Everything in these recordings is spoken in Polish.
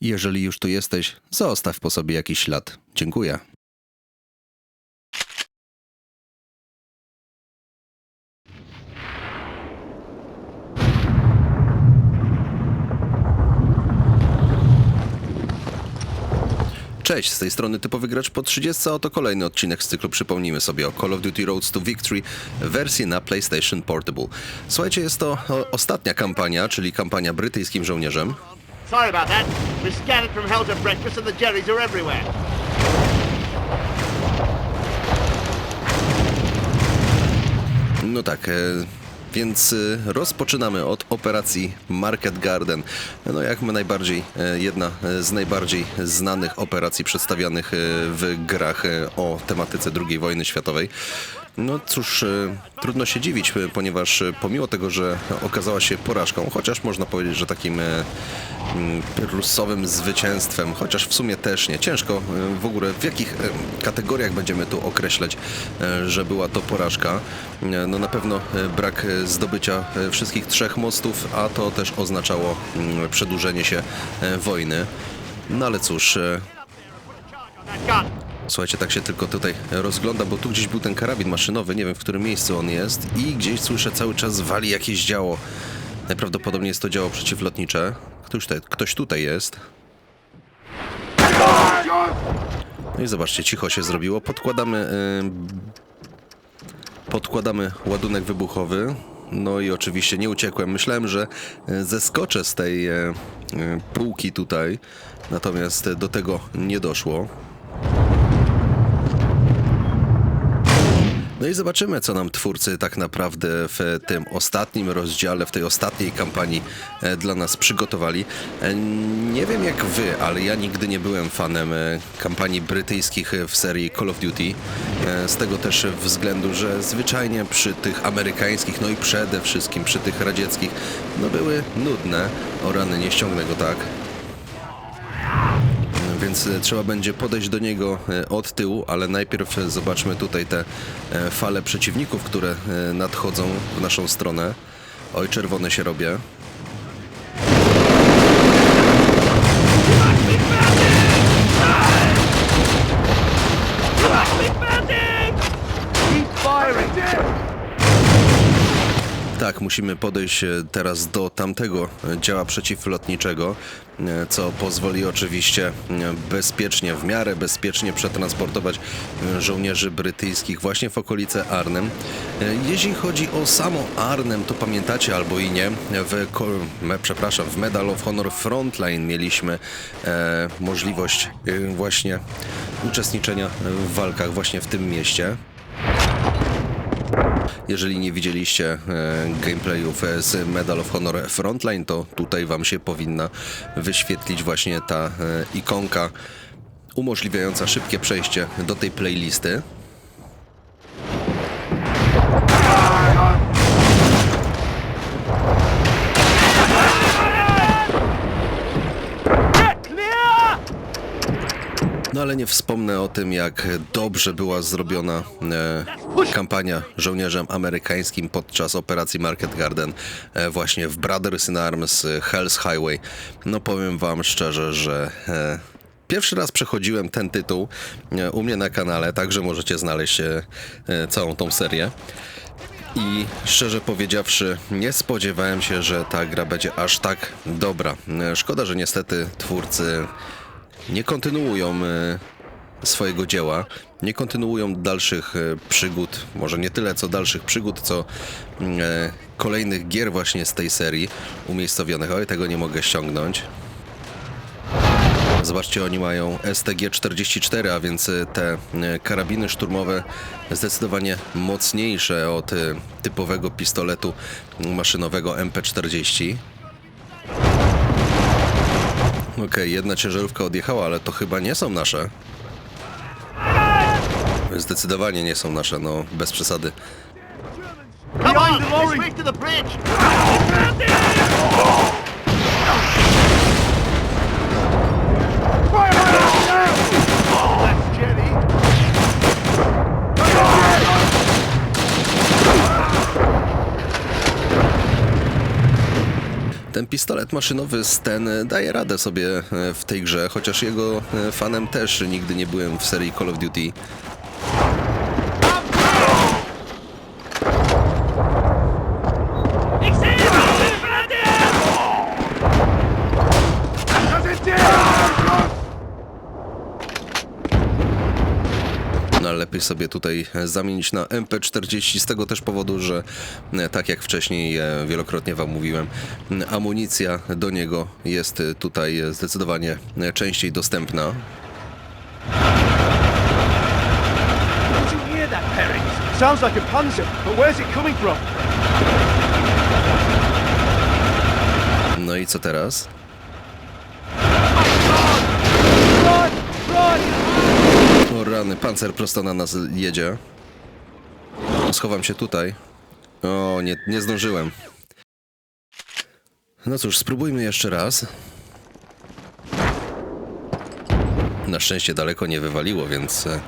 Jeżeli już tu jesteś, zostaw po sobie jakiś ślad. Dziękuję. Cześć, z tej strony typowy gracz po 30, a oto kolejny odcinek z cyklu Przypomnijmy sobie o Call of Duty Roads to Victory wersji na PlayStation Portable. Słuchajcie, jest to ostatnia kampania, czyli kampania brytyjskim żołnierzem. Sorry about that. We're scattered from hell to breakfast and the Jerrys are everywhere. No tak, e, więc e, rozpoczynamy od operacji Market Garden. No jak my najbardziej, e, jedna e, z najbardziej znanych operacji przedstawianych e, w grach e, o tematyce II wojny światowej. No cóż, e, trudno się dziwić, e, ponieważ e, pomimo tego, że okazała się porażką, chociaż można powiedzieć, że takim e, mm, zwycięstwem, chociaż w sumie też nie. Ciężko w ogóle w jakich kategoriach będziemy tu określać, że była to porażka. No na pewno brak zdobycia wszystkich trzech mostów, a to też oznaczało mm, przedłużenie się wojny. No ale cóż. Słuchajcie, tak się tylko tutaj rozgląda, bo tu gdzieś był ten karabin maszynowy, nie wiem w którym miejscu on jest i gdzieś słyszę cały czas wali jakieś działo. Najprawdopodobniej jest to działo przeciwlotnicze. Ktoś tutaj, ktoś tutaj jest. No i zobaczcie, cicho się zrobiło. Podkładamy, yy, podkładamy ładunek wybuchowy. No i oczywiście nie uciekłem. Myślałem, że e, zeskoczę z tej e, e, półki tutaj, natomiast do tego nie doszło. No i zobaczymy, co nam twórcy tak naprawdę w tym ostatnim rozdziale, w tej ostatniej kampanii e, dla nas przygotowali. E, Nie wiem jak wy, ale ja nigdy nie byłem fanem e, kampanii brytyjskich w serii Call of Duty. Z tego też względu, że zwyczajnie przy tych amerykańskich, no i przede wszystkim przy tych radzieckich, no były nudne. O rany, nie ściągnę go tak więc e, trzeba będzie podejść do niego e, od tyłu, ale najpierw e, zobaczmy tutaj te fale przeciwników, które nadchodzą w naszą stronę. Oj, czerwone się robię. Musimy podejść e, teraz do tamtego działa przeciwlotniczego, e, co pozwoli oczywiście e, bezpiecznie, w miarę bezpiecznie przetransportować żołnierzy brytyjskich właśnie w okolice Arnhem. Jeśli chodzi o samo Arnhem, to pamiętacie albo i nie, w, przepraszam, w Medal of Honor Frontline mieliśmy możliwość właśnie uczestniczenia w walkach właśnie w tym mieście. Jeżeli nie widzieliście e, gameplayów e, z Medal of Honor Frontline, to tutaj Wam się powinna wyświetlić właśnie ta e, ikonka umożliwiająca szybkie przejście do tej playlisty. Clear! No ale nie wspomnę o tym, jak dobrze była zrobiona e, kampania żołnierzem amerykańskim podczas operacji Market Garden e, właśnie w Brothers in Arms, e, Hell's Highway. No powiem wam szczerze, że e, pierwszy raz przechodziłem ten tytuł e, u mnie na kanale, także możecie znaleźć e, całą tą serię. I szczerze powiedziawszy, nie spodziewałem się, że ta gra będzie aż tak dobra. Szkoda, że niestety twórcy nie kontynuują e, swojego dzieła, nie kontynuują dalszych e, przygód, może nie tyle co dalszych przygód, co mm, e, kolejnych gier właśnie z tej serii umiejscowionych. Oj, tego nie mogę ściągnąć. Zobaczcie, oni mają STG-44, a więc te karabiny szturmowe zdecydowanie mocniejsze od typowego pistoletu maszynowego MP40. Okej, jedna ciężarówka odjechała, ale to chyba nie są nasze. Zdecydowanie nie są nasze, no bez przesady. Come on. Ten pistolet maszynowy Sten daje radę sobie e, w tej grze, chociaż jego e, fanem też nigdy nie byłem w serii Call of Duty. No, ale lepiej sobie tutaj e, zamienić na MP40 z tego też powodu, że e, tak jak wcześniej e, wielokrotnie wam mówiłem, amunicja do niego jest tutaj zdecydowanie częściej dostępna. Sounds like a panzer, but where's it coming from? No i co teraz? Rany, pancer prosto na nas jedzie. Schowam się tutaj. O, nie, nie zdążyłem. No cóż, spróbujmy jeszcze raz. Na szczęście daleko nie wywaliło, więc e,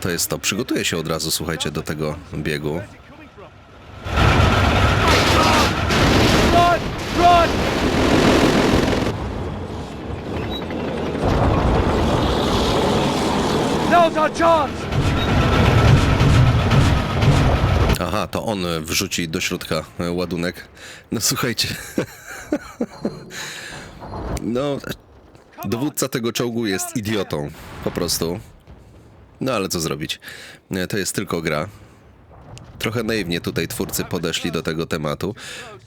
to jest to. Przygotuję się od razu, słuchajcie, do tego biegu. Where's it coming from? Run! Run! Aha, to on wrzuci do środka ładunek. No słuchajcie. No, dowódca tego czołgu jest idiotą. Po prostu. No ale co zrobić? To jest tylko gra. Trochę naiwnie tutaj twórcy podeszli do tego tematu.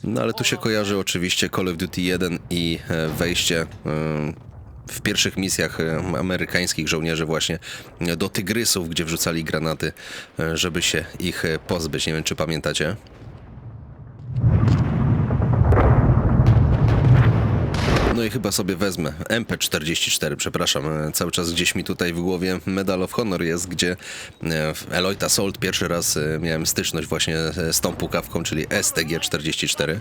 No ale tu się kojarzy oczywiście Call of Duty 1 i e, wejście e, w pierwszych misjach e, amerykańskich żołnierzy właśnie e, do tygrysów, gdzie wrzucali granaty, e, żeby się ich e, pozbyć. Nie wiem, czy pamiętacie. No i chyba sobie wezmę MP44, przepraszam, e, cały czas gdzieś mi tutaj w głowie Medal of Honor jest, gdzie e, w Eloit Assault pierwszy raz e, miałem styczność właśnie e, z tą pukawką, czyli STG-44.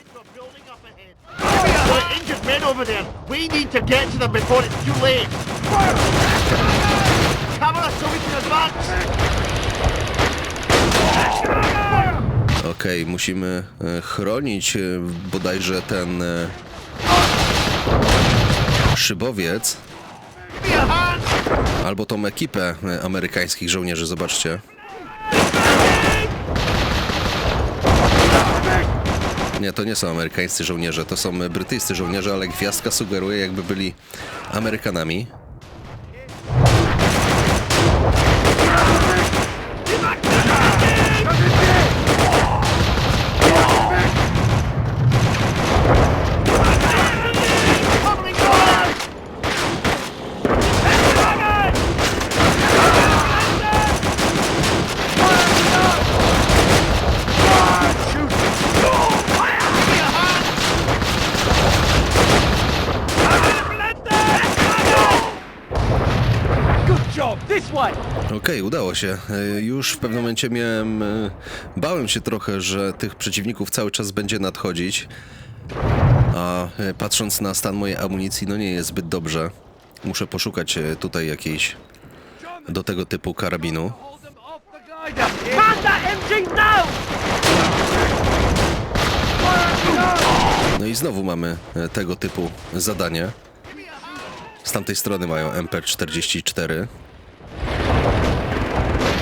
Men over there. We need to get to them before it's too late. Us so we can advance. Okej, musimy e, chronić e, bodajże ten e, szybowiec, albo tą ekipę amerykańskich żołnierzy, zobaczcie. Nie, to nie są amerykańscy żołnierze, to są brytyjscy żołnierze, ale gwiazdka sugeruje, jakby byli Amerykanami. Okej, udało się. E, Już w pewnym momencie miałem. e, Bałem się trochę, że tych przeciwników cały czas będzie nadchodzić. A e, patrząc na stan mojej amunicji, no nie jest zbyt dobrze. Muszę poszukać tutaj jakiejś do tego typu karabinu. No i znowu mamy tego typu zadanie. Z tamtej strony mają MP44.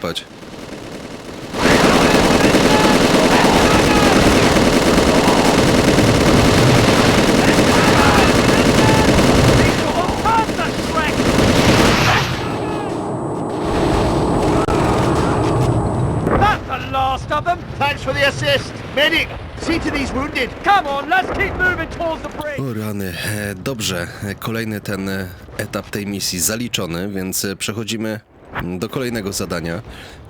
bridge! O rany, e, dobrze. E, Kolejny ten e, etap tej misji zaliczony, więc przechodzimy do kolejnego zadania.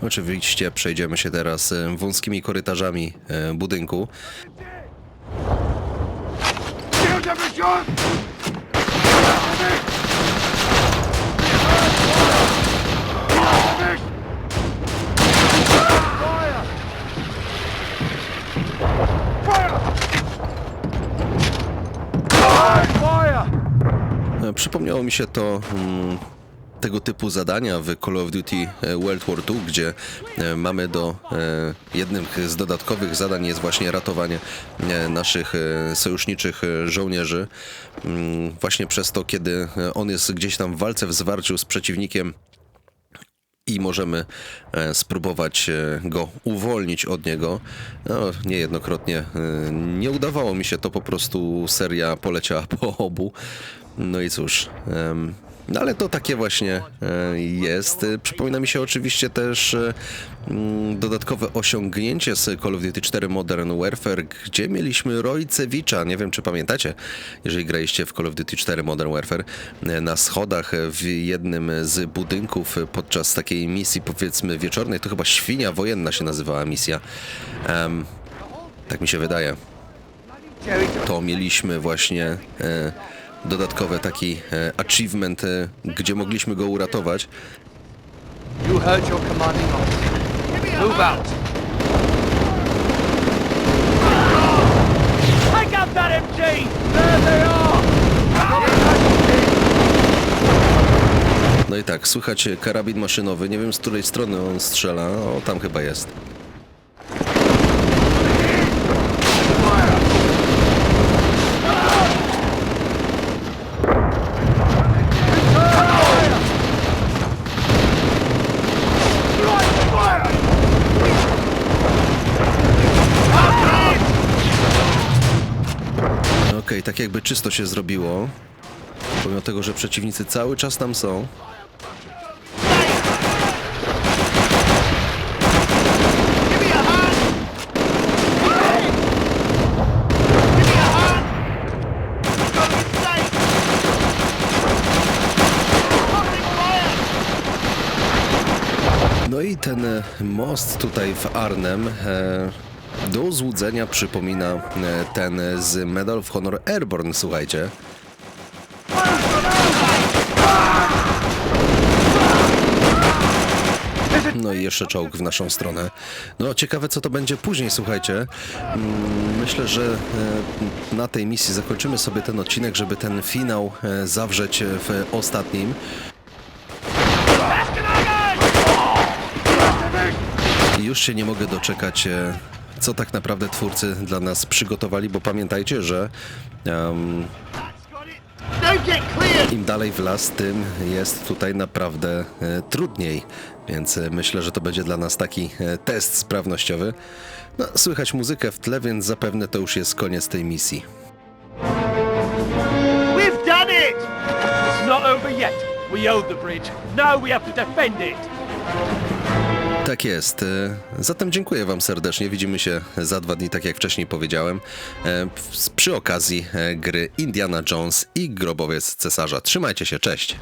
Oczywiście przejdziemy się teraz e, wąskimi korytarzami e, budynku. E, Przypomniało mi się to mm, tego typu zadania w Call of Duty e, World War II, gdzie e, mamy do e, jednym z dodatkowych zadań jest właśnie ratowanie naszych sojuszniczych żołnierzy. Mm, Właśnie przez to, kiedy on jest gdzieś tam w walce, w zwarciu z przeciwnikiem i możemy spróbować go uwolnić od niego. No, niejednokrotnie nie udawało mi się to, po prostu seria poleciała po obu. No i cóż, no ale to takie właśnie e, jest. Przypomina mi się oczywiście też e, mm, dodatkowe osiągnięcie z Call of Duty 4 Modern Warfare, gdzie mieliśmy Rojcewicza, nie wiem czy pamiętacie, jeżeli graliście w Call of Duty 4 Modern Warfare, e, na schodach w jednym z budynków podczas takiej misji powiedzmy wieczornej, to chyba Świnia Wojenna się nazywała misja. Em, tak mi się wydaje to mieliśmy właśnie dodatkowy taki e, achievement, e, gdzie mogliśmy go uratować. you heard your commanding officer. Move out. Take up that MG! There they are! No i tak, słychać karabin maszynowy, nie wiem z której strony on strzela, o tam chyba jest. Tak jakby czysto się zrobiło. Pomimo tego, że przeciwnicy cały czas tam są. No i ten most tutaj w Arnhem e, do złudzenia przypomina e, ten z Medal of Honor Airborne, słuchajcie. No i jeszcze czołg w naszą stronę. No ciekawe co to będzie później, słuchajcie. Mm, Myślę, że e, na tej misji zakończymy sobie ten odcinek, żeby ten finał e, zawrzeć w ostatnim. Już się nie mogę doczekać, co tak naprawdę twórcy dla nas przygotowali, bo pamiętajcie, że clear! im dalej w las, tym jest tutaj naprawdę e, trudniej. Więc e, myślę, że to będzie dla nas taki e, test sprawnościowy. No, słychać muzykę w tle, więc zapewne to już jest koniec tej misji. We've done it! It's not over yet. We the bridge. Now we have to defend it. Tak jest. E, Zatem dziękuję Wam serdecznie. Widzimy się za dwa dni, tak jak wcześniej powiedziałem, e, przy okazji e, gry Indiana Jones i Grobowiec Cesarza. Trzymajcie się, cześć!